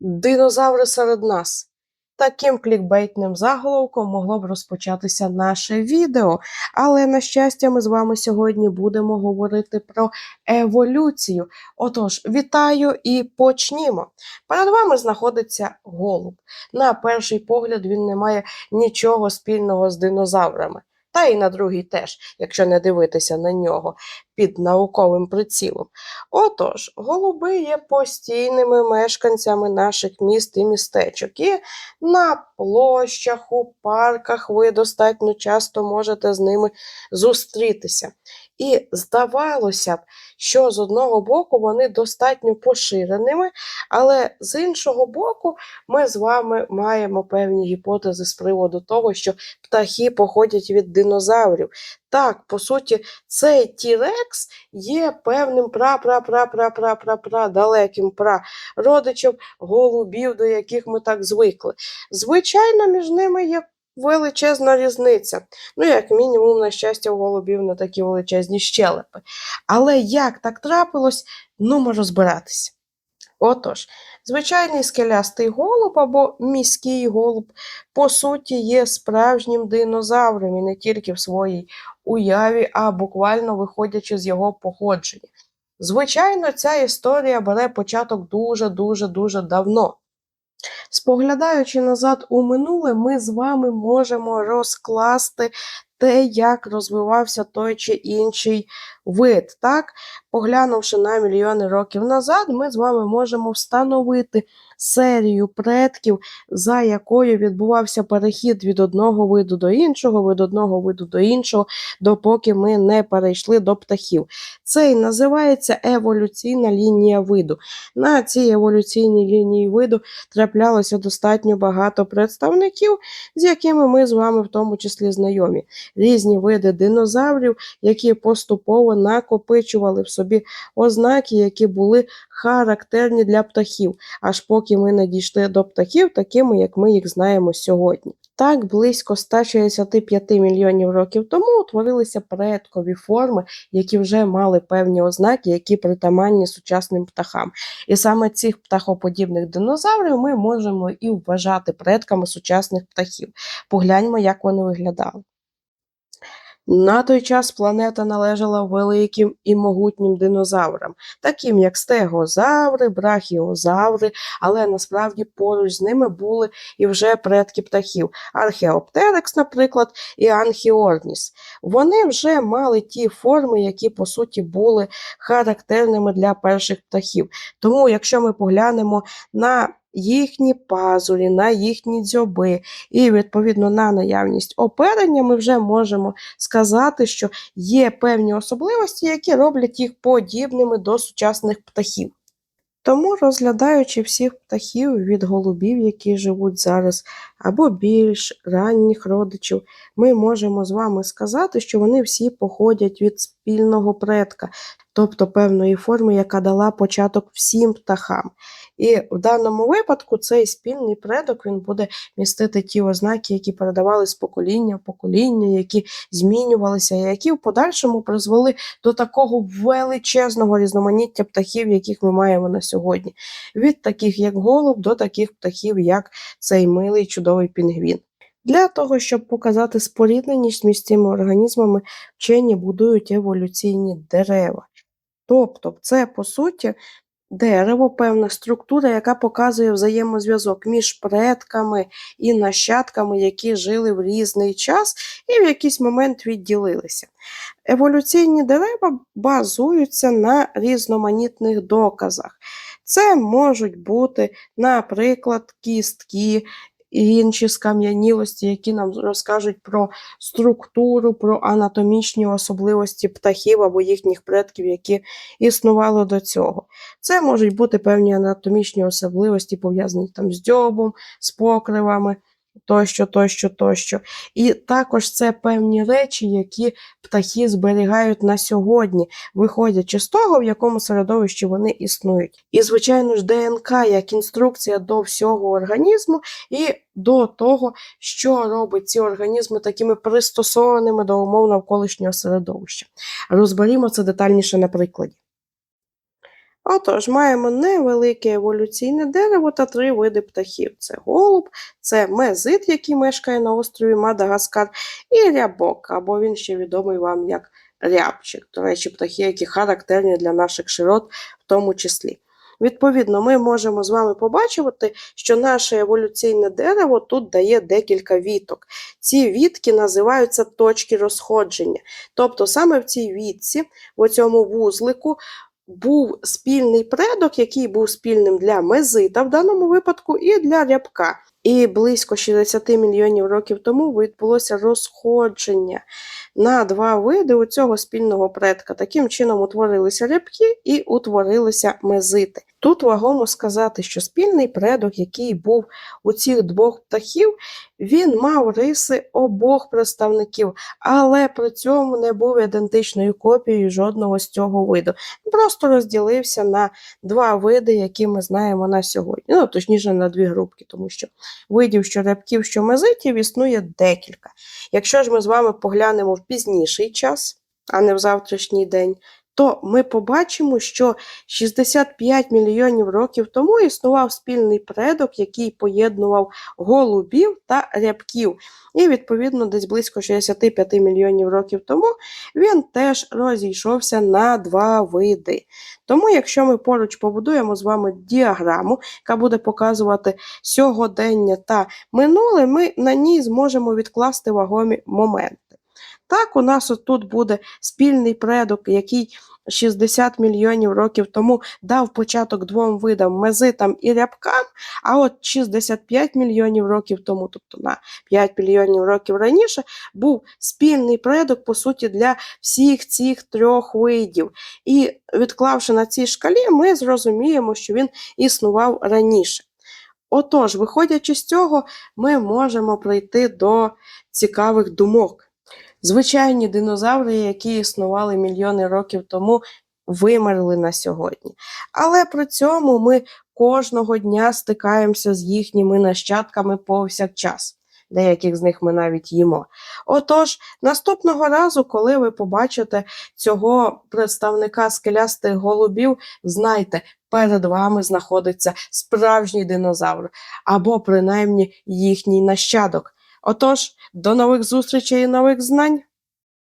Динозаври серед нас. Таким клікбейтним заголовком могло б розпочатися наше відео, але на щастя, ми з вами сьогодні будемо говорити про еволюцію. Отож, вітаю і почнімо. Перед вами знаходиться голуб. На перший погляд він не має нічого спільного з динозаврами. Та й на другий теж, якщо не дивитися на нього під науковим прицілом. Отож, голуби є постійними мешканцями наших міст і містечок. І на площах, у парках ви достатньо часто можете з ними зустрітися. І здавалося б, що з одного боку вони достатньо поширеними, але з іншого боку, ми з вами маємо певні гіпотези з приводу того, що птахи походять від динозаврів. Так, по суті, цей Тірекс є певним пра-пра-пра-пра-пра-пра-пра далеким прародичем голубів, до яких ми так звикли. Звичайно, між ними є величезна різниця. Ну, як мінімум, на щастя, у голубів не такі величезні щелепи. Але як так трапилось, ну ми розбиратися. Отож, звичайний скелястий голуб або міський голуб, по суті, є справжнім динозавром і не тільки в своїй уяві, а буквально виходячи з його походження. Звичайно, ця історія бере початок дуже-дуже дуже давно. Споглядаючи назад у минуле, ми з вами можемо розкласти те, як розвивався той чи інший вид. Так? Поглянувши на мільйони років назад, ми з вами можемо встановити серію предків, за якою відбувався перехід від одного виду до іншого, від одного виду до іншого, допоки ми не перейшли до птахів. Це і називається еволюційна лінія виду. На цій еволюційній лінії виду траплялося достатньо багато представників, з якими ми з вами в тому числі знайомі. Різні види динозаврів, які поступово накопичували в собі ознаки, які були характерні для птахів, аж поки ми не дійшли до птахів, такими, як ми їх знаємо сьогодні. Так, близько 165 мільйонів років тому утворилися предкові форми, які вже мали певні ознаки, які притаманні сучасним птахам. І саме цих птахоподібних динозаврів ми можемо і вважати предками сучасних птахів. Погляньмо, як вони виглядали. На той час планета належала великим і могутнім динозаврам, таким як стегозаври, брахіозаври, але насправді поруч з ними були і вже предки птахів археоптерекс, наприклад, і анхіорніс. Вони вже мали ті форми, які по суті були характерними для перших птахів. Тому, якщо ми поглянемо на їхні пазурі, на їхні дзьоби і відповідно на наявність оперення, ми вже можемо сказати, що є певні особливості, які роблять їх подібними до сучасних птахів. Тому, розглядаючи всіх птахів від голубів, які живуть зараз, або більш ранніх родичів, ми можемо з вами сказати, що вони всі походять від спільного предка, тобто певної форми, яка дала початок всім птахам. І в даному випадку цей спільний предок він буде містити ті ознаки, які передавали з покоління в покоління, які змінювалися, які в подальшому призвели до такого величезного різноманіття птахів, яких ми маємо на сьогодні. Від таких, як голуб, до таких птахів, як цей милий чудовий пінгвін. Для того, щоб показати спорідненість між цими організмами, вчені будують еволюційні дерева. Тобто, це, по суті, дерево, певна структура, яка показує взаємозв'язок між предками і нащадками, які жили в різний час і в якийсь момент відділилися. Еволюційні дерева базуються на різноманітних доказах. Це можуть бути, наприклад, кістки, і інші скам'янілості, які нам розкажуть про структуру, про анатомічні особливості птахів або їхніх предків, які існували до цього. Це можуть бути певні анатомічні особливості, пов'язані там з дьобом, з покривами. Тощо, тощо, тощо. І також це певні речі, які птахи зберігають на сьогодні, виходячи з того, в якому середовищі вони існують. І, звичайно ж, ДНК як інструкція до всього організму і до того, що робить ці організми такими пристосованими до умов навколишнього середовища. Розберімо це детальніше на прикладі. Отож, маємо невелике еволюційне дерево та три види птахів: це голуб, це мезит, який мешкає на острові Мадагаскар, і рябок, або він ще відомий вам як рябчик. До речі, птахи, які характерні для наших широт, в тому числі. Відповідно, ми можемо з вами побачити, що наше еволюційне дерево тут дає декілька віток. Ці вітки називаються точки розходження. Тобто саме в цій вітці, в цьому вузлику, був спільний предок, який був спільним для мезита в даному випадку, і для рябка. І близько 60 мільйонів років тому відбулося розходження на два види у цього спільного предка. Таким чином утворилися рябки і утворилися мезити. Тут вагомо сказати, що спільний предок, який був у цих двох птахів, він мав риси обох представників, але при цьому не був ідентичною копією жодного з цього виду. Просто розділився на два види, які ми знаємо на сьогодні. Ну, точніше, на дві групки, тому що видів, що рябків, що мезитів, існує декілька. Якщо ж ми з вами поглянемо в пізніший час, а не в завтрашній день, то ми побачимо, що 65 мільйонів років тому існував спільний предок, який поєднував голубів та рябків. І, відповідно, десь близько 65 мільйонів років тому він теж розійшовся на два види. Тому, якщо ми поруч побудуємо з вами діаграму, яка буде показувати сьогодення та минуле, ми на ній зможемо відкласти вагомі моменти. Так, у нас тут буде спільний предок, який 60 мільйонів років тому дав початок двом видам мезитам і рябкам, а от 65 мільйонів років тому, тобто на 5 мільйонів років раніше, був спільний предок, по суті, для всіх цих трьох видів. І відклавши на цій шкалі, ми зрозуміємо, що він існував раніше. Отож, виходячи з цього, ми можемо прийти до цікавих думок. Звичайні динозаври, які існували мільйони років тому, вимерли на сьогодні. Але при цьому ми кожного дня стикаємося з їхніми нащадками повсякчас. Деяких з них ми навіть їмо. Отож, наступного разу, коли ви побачите цього представника скелястих голубів, знайте, перед вами знаходиться справжній динозавр, або принаймні їхній нащадок. Отож, до нових зустрічей і нових знань!